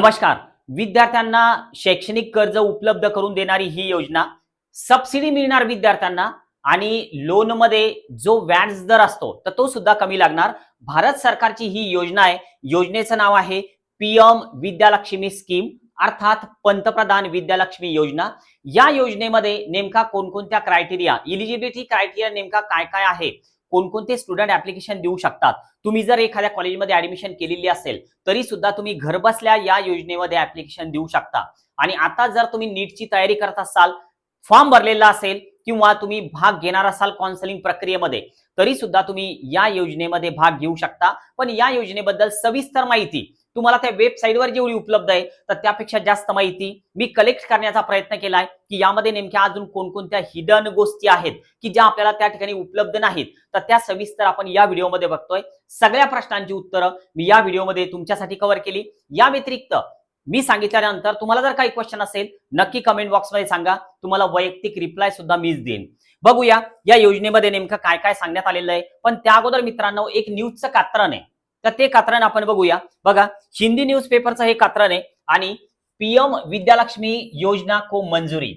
नमस्कार. विद्यार्थ्यांना शैक्षणिक कर्ज उपलब्ध करून देणारी ही योजना सबसिडी मिळणार विद्यार्थ्यांना आणि लोनमध्ये जो व्याज दर असतो तर तो सुद्धा कमी लागणार. भारत सरकारची ही योजना आहे. योजनेचं नाव आहे पीएम विद्यालक्ष्मी स्कीम अर्थात पंतप्रधान विद्यालक्ष्मी योजना. या योजनेमध्ये नेमका कोणकोणत्या क्रायटेरिया इलिजिबिलिटी क्रायटेरिया नेमका काय काय आहे? कोणकोणते स्टुडंट ऍप्लिकेशन देऊ शकतात. तुम्ही जर एखाद्या कॉलेजमध्ये ऍडमिशन केलेली असेल तरी सुद्धा तुम्ही घरबसल्या या योजनेमध्ये ऍप्लिकेशन देऊ शकता. आणि आता जर तुम्ही नीटची तयारी करत असाल फॉर्म भरलेला असेल किंवा तुम्ही भाग घेणार असाल काउन्सिलिंग प्रक्रियेमध्ये तरी सुद्धा तुम्ही या योजनेमध्ये भाग घेऊ शकता. पण या योजनेबद्दल सविस्तर माहिती तुम्हाला त्या वेबसाईटवर जेवढी उपलब्ध आहे तर त्यापेक्षा जास्त माहिती मी कलेक्ट करण्याचा प्रयत्न केलाय की यामध्ये नेमक्या अजून कोणकोणत्या हिडन गोष्टी आहेत की ज्या आपल्याला त्या ठिकाणी उपलब्ध नाहीत. तर त्या सविस्तर आपण या व्हिडिओमध्ये बघतोय. सगळ्या प्रश्नांची उत्तरं मी या व्हिडिओमध्ये तुमच्यासाठी कव्हर केली. या व्यतिरिक्त मी सांगितल्यानंतर तुम्हाला जर काही क्वेश्चन असेल नक्की कमेंट बॉक्समध्ये सांगा. तुम्हाला वैयक्तिक रिप्लाय सुद्धा मीच देईन. बघूया या योजनेमध्ये नेमकं काय काय सांगण्यात आलेलं आहे. पण त्या अगोदर मित्रांनो एक न्यूजचं कात्रण आहे. तर ते कात्रण आपण बघूया. बघा हिंदी न्यूज पेपरचं हे कात्रण आहे आणि पीएम विद्यालक्ष्मी योजना को मंजुरी.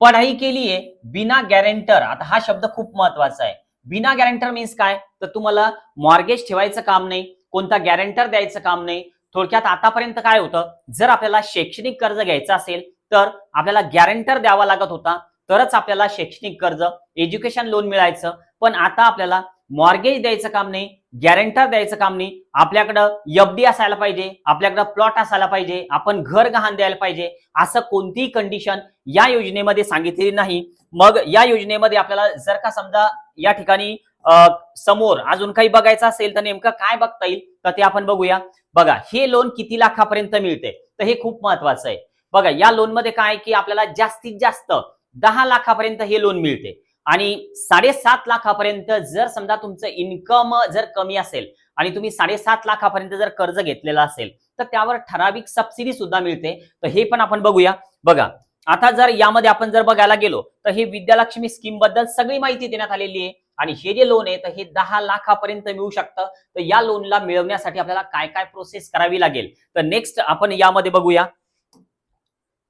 पढ़ाई के लिए बिना गॅरेंटर आता हा शब्द खूप महत्त्वाचा आहे. बिना गॅरेंटर मीन्स काय? तर तुम्हाला मॉर्गेज ठेवायचं काम नाही कोणता गॅरेंटर द्यायचं काम नाही. थोडक्यात आतापर्यंत काय होतं? जर आपल्याला शैक्षणिक कर्ज घ्यायचं असेल तर आपल्याला गॅरेंटर द्यावा लागत होता. तरच आपल्याला शैक्षणिक कर्ज एज्युकेशन लोन मिळायचं. पण आता आपल्याला मॉर्गेज द्यायचं काम नाही. गॅरेंटर द्यायचं काम नाही. आपल्याकडं एफडी असायला पाहिजे आपल्याकडं प्लॉट असायला पाहिजे आपण घर गहाण द्यायला पाहिजे असं कोणतीही कंडिशन या योजनेमध्ये सांगितलेली नाही. मग या योजनेमध्ये आपल्याला जर का समजा या ठिकाणी समोर अजून काही बघायचं असेल तर नेमकं काय बघता येईल तर ते आपण बघूया. बघा हे लोन किती लाखापर्यंत मिळते? तर हे खूप महत्वाचं आहे. बघा या लोनमध्ये काय आहे की आपल्याला जास्तीत जास्त दहा लाखापर्यंत हे लोन मिळते. आणि साडेसात लाखापर्यंत जर समजा तुमचं इन्कम जर कमी असेल आणि तुम्ही साडेसात लाखापर्यंत जर कर्ज घेतलेलं असेल तर त्यावर ठराविक सबसिडी सुद्धा मिळते. तर हे पण आपण बघूया. बघा आता जर यामध्ये आपण जर बघायला गेलो तर हे विद्यालक्ष्मी स्कीमबद्दल सगळी माहिती देण्यात आलेली आहे. आणि हे जे लोन आहे तर हे दहा लाखापर्यंत मिळू शकतं. तर या लोनला मिळवण्यासाठी आपल्याला काय काय प्रोसेस करावी लागेल? तर नेक्स्ट आपण यामध्ये बघूया.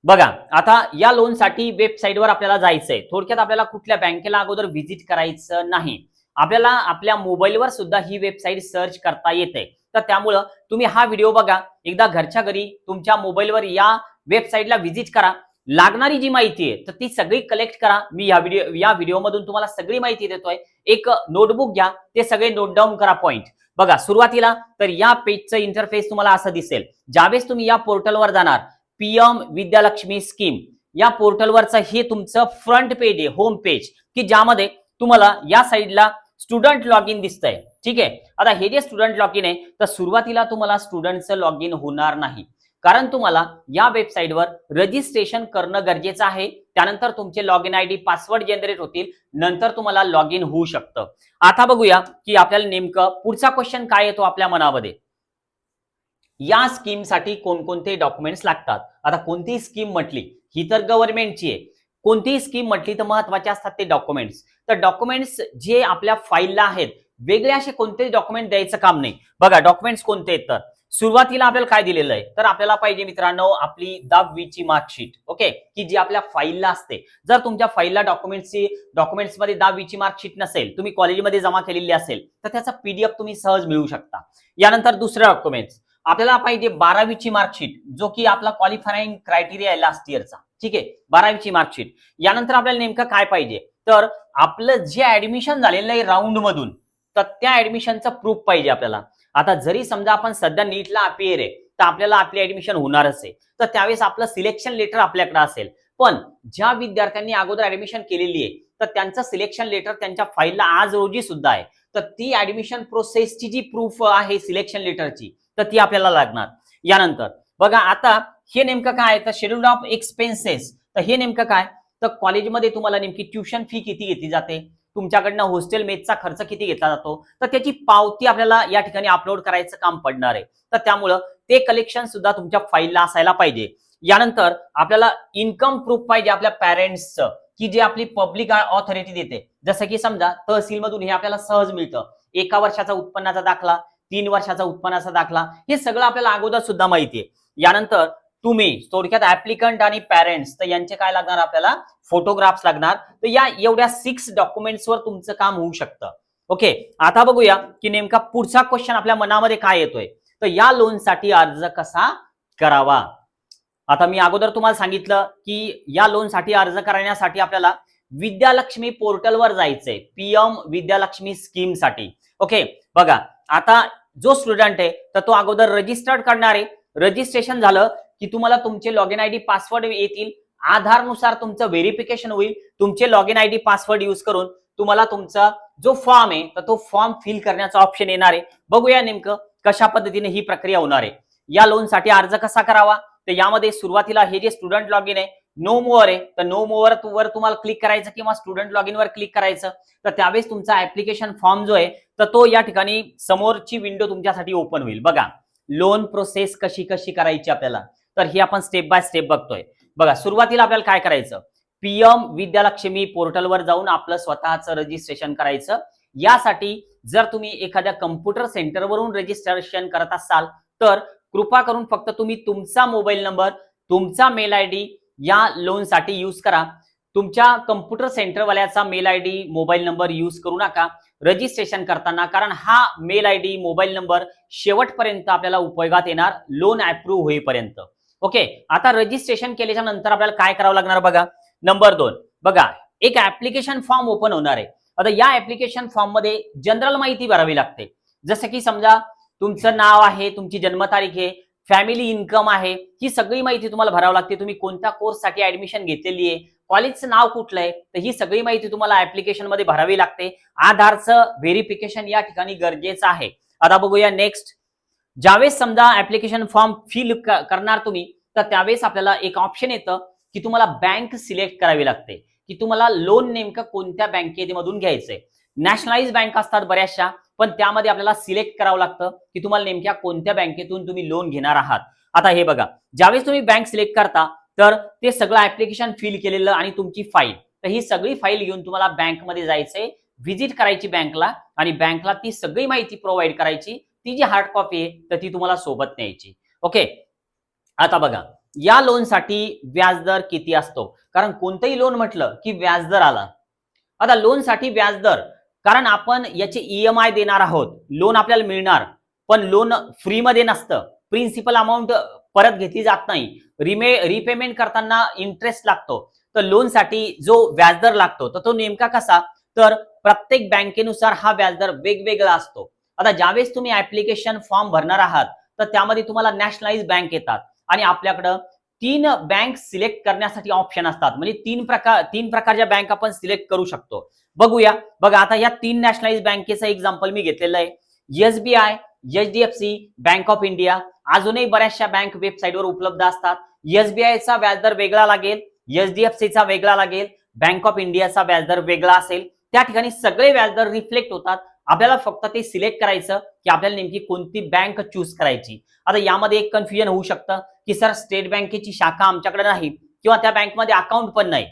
बघा आता या लोनसाठी वेबसाईटवर आपल्याला जायचंय. थोडक्यात आपल्याला कुठल्या बँकेला अगोदर व्हिजिट करायचं नाही. आपल्याला आपल्या मोबाईलवर सुद्धा ही वेबसाईट सर्च करता येते. तर त्यामुळं तुम्ही हा व्हिडिओ बघा. एकदा घरच्या घरी तुमच्या मोबाईलवर या वेबसाईटला व्हिजिट करा. लागणारी जी माहिती आहे तर ती सगळी कलेक्ट करा. मी या व्हिडिओ या व्हिडिओमधून तुम्हाला सगळी माहिती देतोय. एक नोटबुक घ्या. ते सगळे नोट डाऊन करा पॉईंट बघा सुरुवातीला तर या पेजचं इंटरफेस तुम्हाला असं दिसेल. ज्यावेळेस तुम्ही या पोर्टलवर जाणार पीएम विद्यालक्ष्मी स्कीम. या पोर्टलवरचं हे तुमचं फ्रंट पेज आहे होम पेज की ज्यामध्ये तुम्हाला या साईडला स्टुडंट लॉग इन दिसतंय. ठीक आहे? आता हे जे स्टुडंट लॉग इन आहे तर सुरुवातीला तुम्हाला स्टुडंटचं लॉग इन होणार नाही. कारण तुम्हाला या वेबसाईटवर रजिस्ट्रेशन करणं गरजेचं आहे. त्यानंतर तुमचे log in I D password generate होतील. नंतर तुम्हाला लॉग इन होऊ शकतं. आता बघूया की आपल्याला नेमकं पुढचा क्वेश्चन काय येतो आपल्या मनामध्ये. या स्कीमसाठी कोणकोणते डॉक्युमेंट्स लागतात? आता कोणतीही स्कीम म्हटली ही तर गव्हर्नमेंटची आहे. कोणतीही स्कीम म्हटली तर महत्त्वाचे असतात ते डॉक्युमेंट्स. तर डॉक्युमेंट्स जे आपल्या फाईलला आहेत वेगळे असे कोणतेही डॉक्युमेंट द्यायचं काम नाही. बघा डॉक्युमेंट्स कोणते आहेत तर सुरुवातीला आपल्याला काय दिलेलं आहे? तर आपल्याला पाहिजे मित्रांनो आपली दहावीची मार्कशीट ओके? की जी आपल्या फाईलला असते. जर तुमच्या फाईलला डॉक्युमेंट्सची डॉक्युमेंट्समध्ये दहावीची मार्कशीट नसेल तुम्ही कॉलेजमध्ये जमा केलेली असेल तर त्याचा पीडीएफ तुम्ही सहज मिळू शकता. यानंतर दुसरे डॉक्युमेंट्स. आपल्याला पाहिजे बारावीची मार्कशीट जो की आपला क्वालिफाईंग क्रायटेरिया आहे लास्ट इयरचा ठीक आहे? बारावीची मार्कशीट यानंतर आपल्याला नेमकं काय पाहिजे? तर आपलं जे ऍडमिशन झालेलं आहे राऊंड मधून तर त्या ऍडमिशनचं प्रूफ पाहिजे आपल्याला. आता जरी समजा आपण सध्या नीटला अपियर आहे तर आपल्याला आपली ऍडमिशन होणारच आहे. तर त्यावेळेस आपलं सिलेक्शन लेटर आपल्याकडे असेल. पण ज्या विद्यार्थ्यांनी अगोदर ऍडमिशन केलेली आहे तर त्यांचं सिलेक्शन लेटर त्यांच्या फाईलला आज रोजी सुद्धा आहे. तर ती ऍडमिशन प्रोसेसची जी प्रूफ आहे सिलेक्शन लेटरची तर ती आपल्याला लागणार. यानंतर बघा आता हे नेमकं काय तर शेड्यूल ऑफ एक्सपेन्सेस तर हे नेमकं काय? तर कॉलेजमध्ये तुम्हाला नेमकी ट्युशन फी किती घेतली जाते? तुमच्याकडनं हॉस्टेल मेसचा खर्च किती घेतला जातो? तर त्याची पावती आपल्याला या ठिकाणी अपलोड करायचं काम पडणार आहे. तर त्यामुळं ते कलेक्शन सुद्धा तुमच्या फाईलला असायला पाहिजे. यानंतर आपल्याला इन्कम प्रूफ पाहिजे आपल्या पॅरेंट्सचं की जे आपली पब्लिक ऑथॉरिटी देते. जसं की समजा तहसीलमधून हे आपल्याला सहज मिळतं. एका वर्षाचा उत्पन्नाचा दाखला तीन वर्षाचा उत्पन्नाचा दाखला हे सगळं आपल्याला अगोदर सुद्धा माहिती आहे यानंतर तुम्ही थोडक्यात ऍप्लिकंट आणि पॅरेंट्स तर यांचे काय लागणार आपल्याला? फोटोग्राफ्स लागणार. तर या एवढ्या सिक्स डॉक्युमेंट्सवर तुमचं काम होऊ शकतं. ओके आता बघूया की नेमका पुढचा क्वेश्चन आपल्या मनामध्ये काय येतोय. तर या लोनसाठी अर्ज कसा करावा? आता मी अगोदर तुम्हाला सांगितलं की या लोनसाठी अर्ज करण्यासाठी आपल्याला विद्यालक्ष्मी पोर्टलवर जायचंय. पीएम विद्यालक्ष्मी स्कीमसाठी. ओके बघा आता जो स्टुडंट आहे तर तो अगोदर रजिस्टर्ड करणार आहे. रजिस्ट्रेशन झालं की तुम्हाला तुमचे log in I D password येतील. आधारनुसार तुमचं व्हेरिफिकेशन होईल. तुमचे log in I D password use करून तुम्हाला तुमचा जो फॉर्म आहे तर तो फॉर्म फिल करण्याचा ऑप्शन येणार आहे. बघूया नेमकं कशा पद्धतीने ही प्रक्रिया होणार आहे. या लोनसाठी अर्ज कसा करावा? तर यामध्ये सुरुवातीला हे जे स्टुडंट लॉग इन आहे नो मोअर आहे. तर नो मोअर वर तुम्हाला क्लिक करायचं किंवा स्टुडंट लॉग इन वर क्लिक करायचं तर त्यावेळेस तुमचा ऍप्लिकेशन फॉर्म जो आहे तर तो या ठिकाणी समोरची विंडो तुमच्यासाठी ओपन होईल. बघा लोन प्रोसेस कशी कशी करायची आपल्याला? तर ही आपण स्टेप बाय स्टेप बघतोय. बघा सुरुवातीला आपल्याला काय करायचं? पीएम विद्यालक्ष्मी पोर्टलवर जाऊन आपलं स्वतःचं रजिस्ट्रेशन करायचं. यासाठी जर तुम्ही एखाद्या कम्प्युटर सेंटरवरून रजिस्ट्रेशन करत असाल तर कृपा करून फक्त तुम्ही तुमचा मोबाईल नंबर तुमचा मेल आय डी या लोनसाठी यूज करा. तुमच्या computer सेंटरवाल्याचा mail I D mobile number use करू नका. रजिस्ट्रेशन करताना कारण हा mail I D mobile number शेवटपर्यंत आपल्याला उपयोगात येणार लोन अप्रूव्ह होईपर्यंत. ओके आता रजिस्ट्रेशन केल्याच्यानंतर आपल्याला काय करावं लागणार बघा? नंबर दोन. बघा एक ऍप्लिकेशन फॉर्म ओपन होणार आहे. आता या ऍप्लिकेशन फॉर्ममध्ये जनरल माहिती भरावी लागते. जसं की समजा तुमचं नाव आहे तुमची जन्मतारीख आहे फॅमिली इन्कम आहे ही सगळी माहिती तुम्हाला भरावी लागते. तुम्ही कोणत्या कोर्ससाठी ऍडमिशन घेतलेली आहे कॉलेजचं नाव कुठलं आहे तर ही सगळी माहिती तुम्हाला ऍप्लिकेशनमध्ये भरावी लागते. आधारचं व्हेरिफिकेशन या ठिकाणी गरजेचं आहे. आता बघूया नेक्स्ट ज्यावेळेस समजा ऍप्लिकेशन फॉर्म फिल करणार तुम्ही तर त्यावेळेस आपल्याला एक ऑप्शन येतं की तुम्हाला बँक सिलेक्ट करावी लागते. की तुम्हाला लोन नेमकं कोणत्या बँकेमधून घ्यायचंय. नॅशनलाइज बँक असतात बऱ्याचशा. पण त्यामध्ये आपल्याला सिलेक्ट करावं लागतं की तुम्हाला नेमक्या कोणत्या बँकेतून तुम्ही लोन घेणार आहात. आता हे बघा ज्यावेळेस तुम्ही बँक सिलेक्ट करता तर ते सगळं ऍप्लिकेशन फिल केलेलं आणि तुमची फाईल तर ही सगळी फाईल घेऊन तुम्हाला बँकमध्ये जायचंय व्हिजिट करायची बँकला आणि बँकला ती सगळी माहिती प्रोव्हाइड करायची. ती जी हार्ड कॉपी आहे तर ती तुम्हाला सोबत न्यायची. ओके आता बघा या लोनसाठी व्याजदर किती असतो? कारण कोणतंही लोन म्हटलं की व्याजदर आला. आता लोनसाठी व्याजदर कारण आपण याचे ईएमआय देणार आहोत. लोन आपल्याला मिळणार. पण लोन फ्रीमध्ये नसतं. प्रिन्सिपल अमाऊंट परत घेतली जात नाही. रिमे रिपेमेंट करताना इंटरेस्ट लागतो. तर लोनसाठी जो व्याजदर लागतो तर तो नेमका कसा? तर प्रत्येक बँकेनुसार हा व्याजदर वेगवेगळा असतो. आता ज्यावेळेस तुम्ही ऍप्लिकेशन फॉर्म भरणार आहात तर त्यामध्ये तुम्हाला नॅशनलाइज बँक येतात. आणि आपल्याकडं तीन बँक सिलेक्ट करण्यासाठी ऑप्शन असतात. म्हणजे तीन प्रकार तीन प्रकारच्या बँक आपण सिलेक्ट करू शकतो. बघूया. बघा आता या तीन नॅशनलाइज बँकेचं एक्झाम्पल मी घेतलेलं आहे. SBI H D F C bank of India अजूनही बऱ्याचशा बँक वेबसाईटवर उपलब्ध असतात. एसबीआयचा व्याजदर वेगळा लागेल. एचडीएफसीचा वेगळा लागेल. बँक ऑफ इंडियाचा व्याजदर वेगळा असेल. त्या ठिकाणी सगळे व्याजदर रिफ्लेक्ट होतात. आपल्याला फक्त ते सिलेक्ट करायचं की आपल्याला नेमकी कोणती बँक चूज करायची. आता यामध्ये एक कन्फ्युजन होऊ शकतं की सर स्टेट बँकेची शाखा आमच्याकडे नाही किंवा त्या बँकमध्ये अकाउंट पण नाही.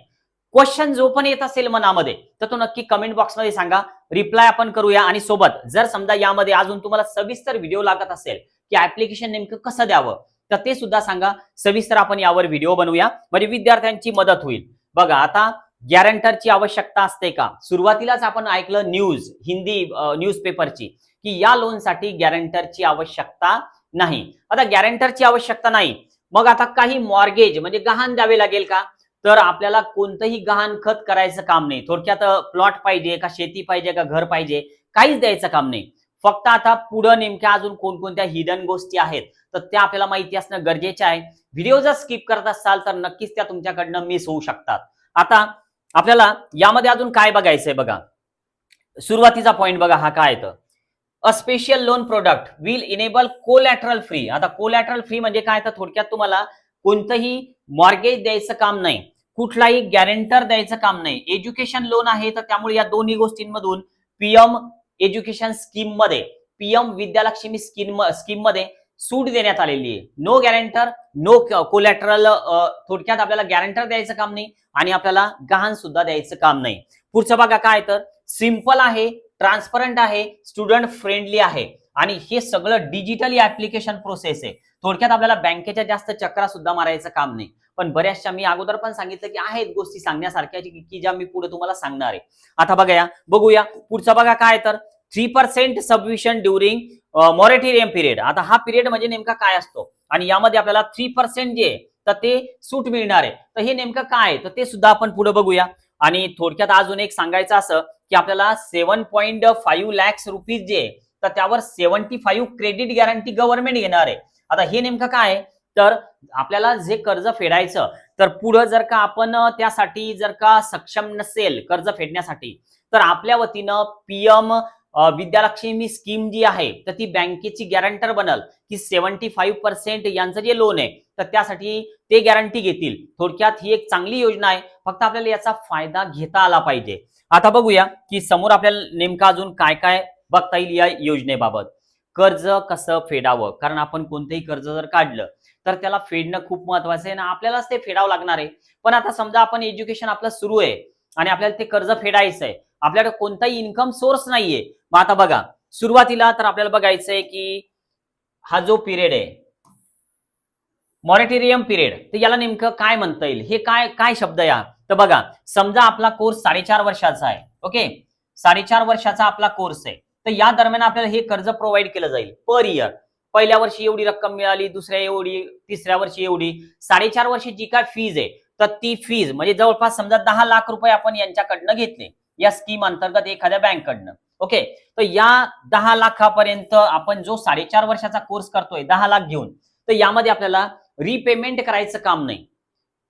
क्वेश्चन जो पण येत असेल मनामध्ये तर तो नक्की कमेंट बॉक्समध्ये सांगा. रिप्लाय आपण करूया आणि सोबत जर समजा यामध्ये अजून तुम्हाला सविस्तर व्हिडिओ लागत असेल की ऍप्लिकेशन नेमकं कसं द्यावं तर ते सुद्धा सांगा. सविस्तर आपण यावर व्हिडिओ बनवूया. म्हणजे विद्यार्थ्यांची मदत होईल. बघा आता गॅरंटरची आवश्यकता असते का? सुरुवातीलाच आपण ऐकलं न्यूज हिंदी न्यूजपेपरची की या लोनसाठी गॅरंटरची आवश्यकता नाही. आता गॅरंटरची आवश्यकता नाही. मग आता काही मॉर्गेज म्हणजे गहाण द्यावे लागेल का? तर आपल्याला कोणतंही गहाण खत करायचं काम नाही. थोडक्यात प्लॉट पाहिजे का शेती पाहिजे का घर पाहिजे काहीच द्यायचं काम नाही. फक्त आता पुढं नेमक्या अजून कोणकोणत्या हिडन गोष्टी आहेत तर त्या आपल्याला माहिती असणं गरजेचं आहे. व्हिडिओ जर स्किप करत असाल तर नक्कीच त्या तुमच्याकडनं मिस होऊ शकतात. आता आपल्याला यामध्ये अजून काय बघायचंय बघा? सुरुवातीचा पॉईंट बघा हा काय येतं? A special loan product will enable collateral free आता कोलॅटरल फ्री म्हणजे काय? तर थोडक्यात तुम्हाला कोणतंही मॉर्गेज द्यायचं काम नाही. कुठलाही गॅरेंटर द्यायचं काम नाही. एज्युकेशन लोन आहे तर त्यामुळे या दोन्ही गोष्टींमधून पीएम एज्युकेशन स्कीममध्ये पीएम विद्यालक्ष्मी स्कीम स्कीममध्ये सूट देण्यात आलेली आहे. नो गॅरेंटर नो कोलॅटरल थोडक्यात आपल्याला गॅरेंटर द्यायचं काम नाही आणि आपल्याला गहाण सुद्धा द्यायचं काम नाही. पुढचं बघा काय तर सिंपल आहे ट्रान्सपरंट आहे स्टुडंट फ्रेंडली आहे. आणि हे सगळं डिजिटली ऍप्लिकेशन प्रोसेस आहे. थोडक्यात आपल्याला बँकेच्या जास्त चक्रा सुद्धा मारायचं काम नाही. पण बऱ्याचशा मी अगोदर पण सांगितलं की आहेत गोष्टी सांगण्यासारख्या की ज्या मी पुढे तुम्हाला सांगणार आहे. आता बघा या बघूया. पुढचं बघा काय तर three percent submission during moratorium period आता हा पिरियड म्हणजे नेमका काय असतो? आणि यामध्ये आपल्याला थ्री पर्सेंट जे तर ते सूट मिळणार आहे. तर हे नेमकं काय तर ते सुद्धा आपण पुढे बघूया. आणि थोडक्यात अजून एक सांगायचं असं की आपल्याला seven point five lakhs rupees जे तर त्यावर seventy five credit guarantee government घेणार आहे. आता हे नेमकं काय आहे? तर आपल्याला जे कर्ज फेडायचं तर पुढं जर का आपण त्यासाठी जर का सक्षम नसेल कर्ज फेडण्यासाठी तर आपल्या वतीनं पीएम विद्यालक्ष्मी स्कीम जी आहे तर ती बँकेची गॅरंटर बनल की सेव्हन्टी फाईव्ह पर्सेंट यांचं जे लोन आहे तर त्यासाठी ते गॅरंटी घेतील. थोडक्यात ही एक चांगली योजना आहे. फक्त आपल्याला याचा फायदा घेता आला पाहिजे. आता बघूया की समोर आपल्याला नेमकं अजून काय काय बघता येईल या योजनेबाबत. कर्ज कसं फेडावं? कारण आपण कोणतंही कर्ज जर काढलं तर त्याला फेडणं खूप महत्वाचं आहे. ना आपल्यालाच ते फेडावं लागणार आहे. पण आता समजा आपण एज्युकेशन आपलं सुरू आहे आणि आपल्याला ते कर्ज फेडायचं आहे आपल्याकडे कोणताही इन्कम सोर्स नाहीये. मग आता बघा सुरुवातीला तर आपल्याला बघायचंय की हा जो पिरियड आहे मॉरेटेरियम पिरियड तर याला नेमकं काय म्हणता येईल? हे काय काय शब्द या तर बघा समजा आपला कोर्स साडेचार वर्षाचा आहे ओके? साडेचार वर्षाचा आपला कोर्स आहे तर या दरम्यान आपल्याला हे कर्ज प्रोव्हाइड केलं जाईल पर इयर पहिल्या वर्षी एवढी रक्कम मिळाली दुसऱ्या एवढी तिसऱ्या वर्षी एवढी. साडेचार वर्षी जी काय फीज आहे तर ती फीज म्हणजे जवळपास समजा दहा लाख रुपये आपण यांच्याकडनं घेतले या स्कीम अंतर्गत एखाद्या बँककडनं ओके तर या दहा लाखापर्यंत आपण जो साडेचार वर्षाचा कोर्स करतोय दहा लाख घेऊन तर यामध्ये आपल्याला रिपेमेंट करायचं काम नाही.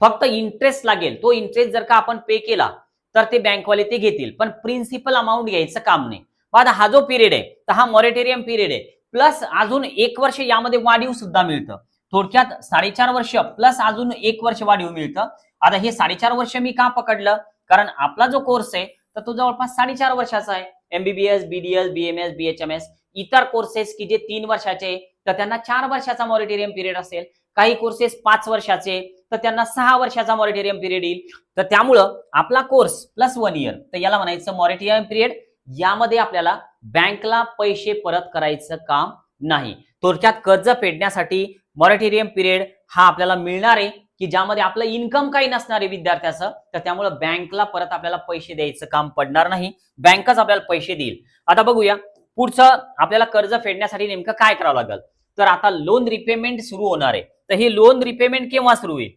फक्त इंटरेस्ट लागेल. तो इंटरेस्ट जर का आपण पे केला तर ते बँकवाले ते घेतील. पण प्रिन्सिपल अमाऊंट घ्यायचं काम नाही. आता हा जो पिरियड आहे तर हा मॉरेटेरियम पिरियड आहे. प्लस अजून एक वर्ष यामध्ये वाढीव सुद्धा मिळतं. थोडक्यात साडेचार वर्ष प्लस अजून एक वर्ष वाढीव मिळतं. आता हे साडेचार वर्ष मी का पकडलं? कारण आपला जो कोर्स आहे तर तो जवळपास साडेचार वर्षाचा आहे. एमबीबीएस बीडीएस बीएमएस बीएचएमएस इतर कोर्सेस की जे तीन वर्षाचे. तर त्यांना चार वर्षाचा मॉरिटेरियम पिरियड असेल. काही कोर्सेस पाच वर्षाचे. तर त्यांना सहा वर्षाचा मॉरिटेरियम पिरियड येईल. तर त्यामुळं आपला कोर्स प्लस वन इयर तर याला म्हणायचं मॉरिटेरियम पिरियड यामध्ये आपल्याला बँकला पैसे परत करायचं काम नाही. थोडक्यात कर्ज फेडण्यासाठी मॉरिटेरियम पिरियड हा आपल्याला मिळणार आहे. की ज्यामध्ये आपलं इन्कम काही नसणार आहे विद्यार्थ्याचं तर त्यामुळे बँकला परत आपल्याला पैसे द्यायचं काम पडणार नाही. बँकच आपल्याला पैसे देईल. आता बघूया पुढचं आपल्याला कर्ज फेडण्यासाठी नेमकं काय करावं लागेल? तर आता लोन रिपेमेंट सुरू होणार आहे. तर हे लोन रिपेमेंट केव्हा सुरू होईल?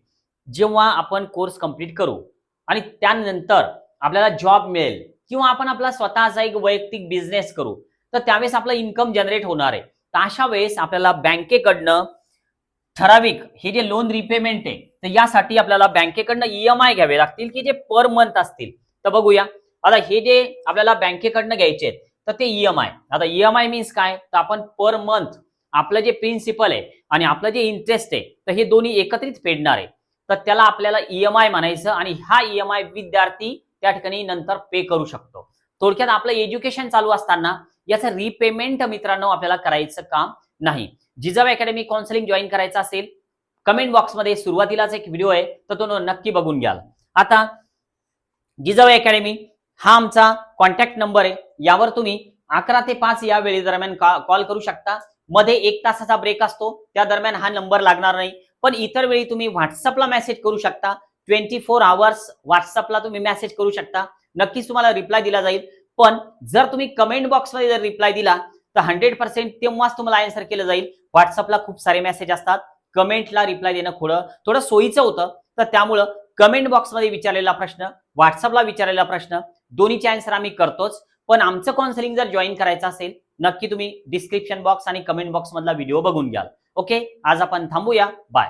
जेव्हा आपण कोर्स कंप्लीट करू. आणि त्यानंतर आपल्याला जॉब मिळेल. किंवा आपण आपला स्वतःचा एक वैयक्तिक बिझनेस करू. तर त्यावेळेस आपलं इन्कम जनरेट होणार आहे. तर अशा वेळेस आपल्याला बँकेकडनं ठराविक हे जे लोन रिपेमेंट आहे तर यासाठी आपल्याला बँकेकडनं ईएमआय घ्यावे लागतील की जे पर मंथ असतील. तर बघूया. आता हे जे आपल्याला बँकेकडनं घ्यायचे आहेत तर ते ईएमआय आता ईएमआय मीन्स काय? तर आपण पर मंथ आपलं जे प्रिन्सिपल आहे आणि आपलं जे इंटरेस्ट आहे तर हे दोन्ही एकत्रित फेडणार आहे. तर त्याला आपल्याला ईएमआय म्हणायचं आणि हा ईएमआय विद्यार्थी त्या ठिकाणी नंतर पे करू शकतो. थोडक्यात आपलं एज्युकेशन चालू असताना याचं रिपेमेंट मित्रांनो आपल्याला करायचं काम नाही. जिजाऊ अकॅडमी काउन्सिलिंग जॉईन करायचं असेल कमेंट बॉक्समध्ये सुरुवातीलाच एक व्हिडिओ आहे तर तो नक्की बघून घ्याल. आता जिजाऊ अकॅडमी हा आमचा कॉन्टॅक्ट नंबर आहे. यावर तुम्ही अकरा ते पाच या वेळी दरम्यान कॉल करू शकता. मध्ये एक तासाचा ब्रेक असतो. त्या दरम्यान हा नंबर लागणार नाही. पण इतर वेळी तुम्ही व्हॉट्सअपला मेसेज करू शकता. ट्वेंटी फोर आवर्स व्हॉट्सअपला तुम्ही मेसेज करू शकता. नक्कीच तुम्हाला रिप्लाय दिला जाईल. पण जर तुम्ही कमेंट बॉक्समध्ये जर रिप्लाय दिला तर हंड्रेड पर्सेंट तेव्हाच तुम्हाला आन्सर केलं जाईल. व्हॉट्सअपला खूप सारे मेसेज असतात. कमेंटला रिप्लाय देणं थोडं थोडं सोयीचं होतं. तर त्यामुळं कमेंट बॉक्समध्ये विचारलेला प्रश्न व्हॉट्सअपला विचारलेला प्रश्न दोन्हीचे आन्सर आम्ही करतोच. पण आमचं काउन्सिलिंग जर जॉईन करायचं असेल नक्की तुम्ही डिस्क्रिप्शन बॉक्स आणि कमेंट बॉक्स मधला व्हिडिओ बघून घ्याल. ओके आज आपण थांबूया. बाय